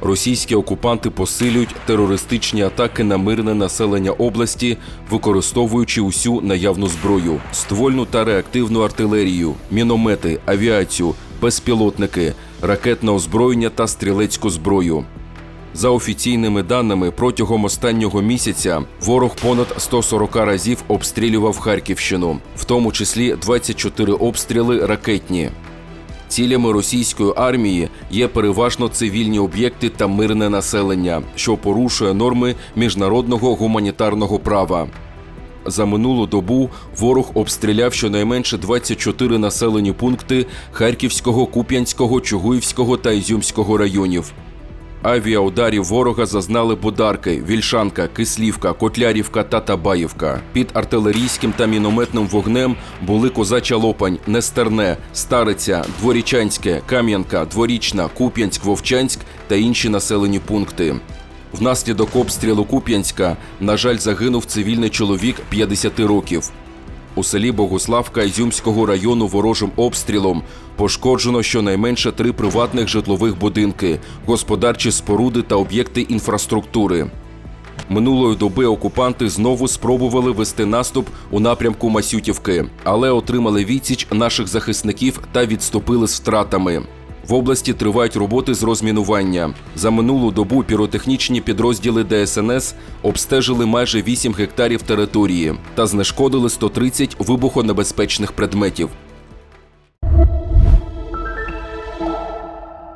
Російські окупанти посилюють терористичні атаки на мирне населення області, використовуючи усю наявну зброю, ствольну та реактивну артилерію, міномети, авіацію, безпілотники, ракетне озброєння та стрілецьку зброю. За офіційними даними, протягом останнього місяця ворог понад 140 разів обстрілював Харківщину, в тому числі 24 обстріли ракетні. Цілями російської армії є переважно цивільні об'єкти та мирне населення, що порушує норми міжнародного гуманітарного права. За минулу добу ворог обстріляв щонайменше 24 населені пункти Харківського, Куп'янського, Чугуївського та Ізюмського районів. Авіаударів ворога зазнали Бодарки, Вільшанка, Кислівка, Котлярівка та Табаївка. Під артилерійським та мінометним вогнем були Козача Лопань, Нестерне, Стариця, Дворічанське, Кам'янка, Дворічна, Куп'янськ, Вовчанськ та інші населені пункти. Внаслідок обстрілу Куп'янська, на жаль, загинув цивільний чоловік 50 років. У селі Богуславка Ізюмського району ворожим обстрілом пошкоджено щонайменше три приватних житлових будинки, господарчі споруди та об'єкти інфраструктури. Минулої доби окупанти знову спробували вести наступ у напрямку Масютівки, але отримали відсіч наших захисників та відступили з втратами. В області тривають роботи з розмінування. За минулу добу піротехнічні підрозділи ДСНС обстежили майже 8 гектарів території та знешкодили 130 вибухонебезпечних предметів.